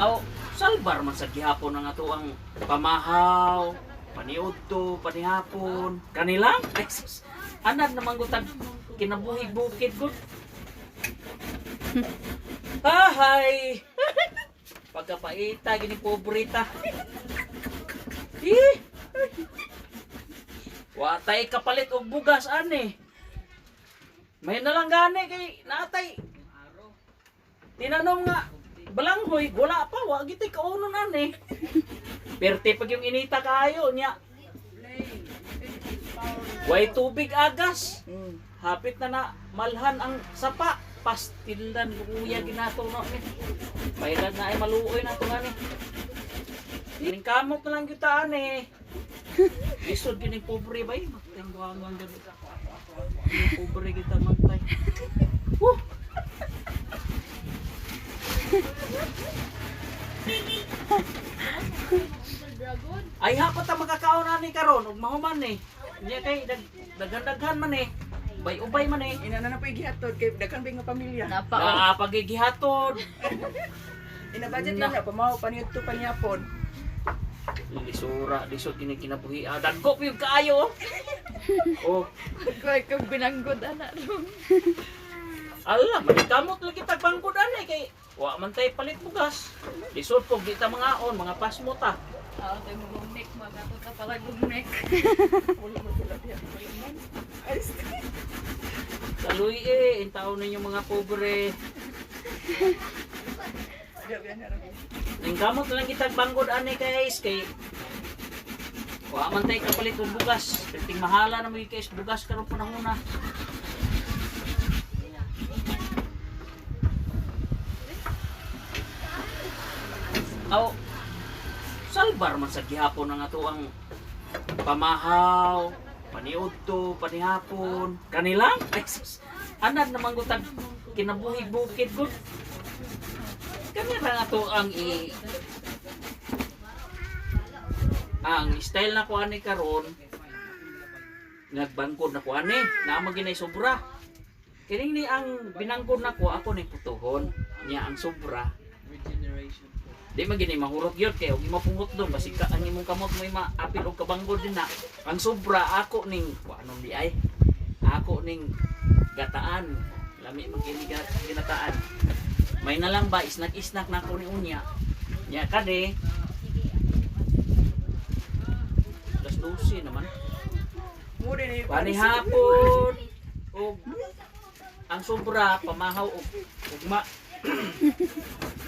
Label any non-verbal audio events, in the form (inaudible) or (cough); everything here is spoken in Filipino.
Aw, salbar man sa gihapon ang ato ang pamahaw, paniudto, panihapon. Kanilang? Sus. Anad naman gutag kinabuhi bukid gud. Bahay! Pagkapaita, gini pobrita. Eh! Watay kapalit og bugas ani. May nalang gani kay natay. Tinanong nga, balanghoy, wala pa, wa giti kaunon ani. Perte pag yung inita kayo niya. Way tubig agas. Mm. Hapit na na malhan ang sapa. Pastilan kuya ginato no ni. Bayad na ay maluoy na to ni. Kining kamot na lang kita ani. Isod kining pobre bay. Matengwangan gani. Kining pobre kita mantay. Woo! Ay hapat ta makakaon ani karon ug mahuman ni. Nya kay dag daghan-daghan man eh. Bay-ubay man eh. Ina na na po igihatod kay daghan bing nga pamilya. Napa. Na pagigihatod. (laughs) Ina budget Na. na na pamaw paniud to panyapon. Lisura, lisod kini kinabuhi. Ah, dagko yung kaayo. oh, (laughs) Koy kag binanggod ana ron. ala, manikamot lagi tag bangkod ani kay wa man tay palit bugas. Lisod po di ta mga on, mga pasmo ta. Ah, tay mo gumnek magato ka pala gumnek. Wala mo sila diha. Ay, Kaluy eh, in taon ninyo mga pobre. diha biya na rin. Ning kamot lang kitag bangkod ani guys kay wa man tay kapalit og bugas. Perting mahala na mo guys bugas karon panahon na. Aw, salbar man sa gihapon ang ato ang pamahaw, paniudto, panihapon. Kanilang? (laughs) Ay, sus. Anad naman gutag kinabuhi bukid gud. Kani ra ato ang i ang style na ko ani karon nagbangkod na ko ani na maginay sobra. Kining ni ang binangkod na ko ako ni putuhon niya ang sobra. Di man gini mahurot gyud kay og mapungot doon basig ka ang imong kamot mo ima apil og kabanggod din na. Ang sobra ako ning wa anong di ay. Ako ning gataan. Lami man kini ginataan. May na lang ba isnak-isnak na ako ni unya. Nya kade. Alas 12 naman. Eh. Panihapon. Og ang sobra pamahaw og ugma. (laughs)